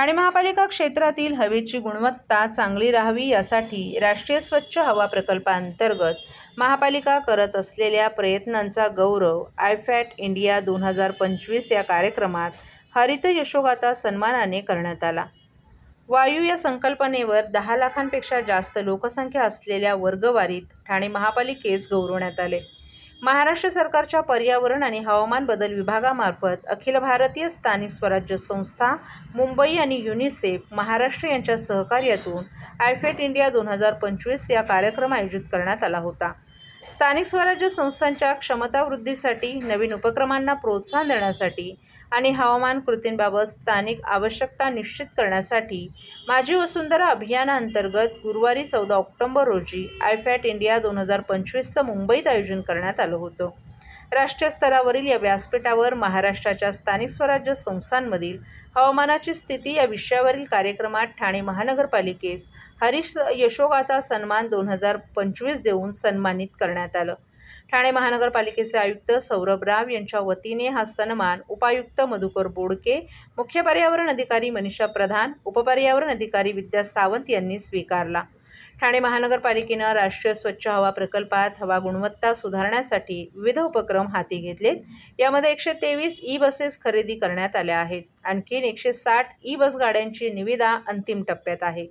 ठाणे महापालिका क्षेत्रातील हवेची गुणवत्ता चांगली राहावी यासाठी राष्ट्रीय स्वच्छ हवा प्रकल्पांतर्गत महापालिका करत असलेल्या प्रयत्नांचा गौरव आयफॅट इंडिया दोन हजार पंचवीस या कार्यक्रमात हरित यशोगाथा सन्मानाने करण्यात आला. वायू या संकल्पनेवर दहा लाखांपेक्षा जास्त लोकसंख्या असलेल्या वर्गवारीत ठाणे महापालिकेस गौरवण्यात आले. महाराष्ट्र सरकारच्या पर्यावरण आणि हवामान बदल विभागामार्फत अखिल भारतीय स्थानिक स्वराज्य संस्था मुंबई आणि युनिसेफ महाराष्ट्र यांच्या सहकार्यातून आयफेट इंडिया दोन हजार पंचवीस या कार्यक्रम आयोजित करण्यात आला होता. स्थानिक स्वराज्य संस्थांच्या क्षमता वृद्धीसाठी नवीन उपक्रमांना प्रोत्साहन देण्यासाठी आणि हवामान कृतींबाबत स्थानिक आवश्यकता निश्चित करण्यासाठी माझी वसुंधरा अभियानाअंतर्गत गुरुवारी चौदा ऑक्टोंबर रोजी आयफॅट इंडिया दोन हजार पंचवीसचं मुंबईत आयोजन करण्यात आलं होतं. राष्ट्रीय स्तरावरील या व्यासपीठावर महाराष्ट्राच्या स्थानिक स्वराज्य संस्थांमधील हवामानाची स्थिती या विषयावरील कार्यक्रमात ठाणे महानगरपालिकेस हरीश यशोगाथा सन्मान दोन हजार पंचवीस देऊन सन्मानित करण्यात आलं. ठाणे महानगरपालिकेचे आयुक्त सौरभ राव यांच्या वतीने हा सन्मान उपायुक्त मधुकर बोडके मुख्य पर्यावरण अधिकारी मनीषा प्रधान उपपर्यावरण अधिकारी विद्या सावंत यांनी स्वीकारला. ठाणे महानगरपालिकेनं राष्ट्रीय स्वच्छ हवा प्रकल्पात हवा गुणवत्ता सुधारण्यासाठी विविध उपक्रम हाती घेतलेत. यामध्ये एकशे तेवीस ई बसेस खरेदी करण्यात आल्या आहेत. आणखीन एकशे साठ ई बस गाड्यांची निविदा अंतिम टप्प्यात आहे.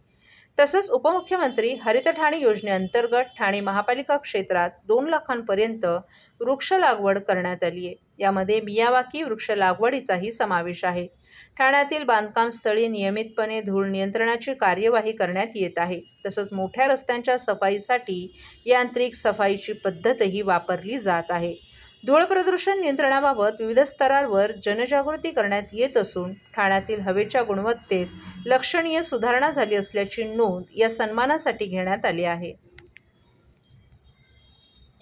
तसंच उपमुख्यमंत्री हरित ठाणे योजनेअंतर्गत ठाणे महापालिका क्षेत्रात दोन लाखांपर्यंत वृक्ष लागवड करण्यात आली आहे. यामध्ये मियावाकी वृक्ष लागवडीचाही समावेश आहे. ठाण्यातील बांधकाम स्थळी नियमितपणे धूळ नियंत्रणाची कार्यवाही करण्यात येत आहे. तसंच मोठ्या रस्त्यांच्या सफाईसाठी यांत्रिक सफाईची पद्धतही वापरली जात आहे. धूळ प्रदूषण नियंत्रणाबाबत विविध स्तरांवर जनजागृती करण्यात येत असून ठाण्यातील हवेच्या गुणवत्तेत लक्षणीय सुधारणा झाली असल्याची नोंद या सन्मानासाठी घेण्यात आली आहे.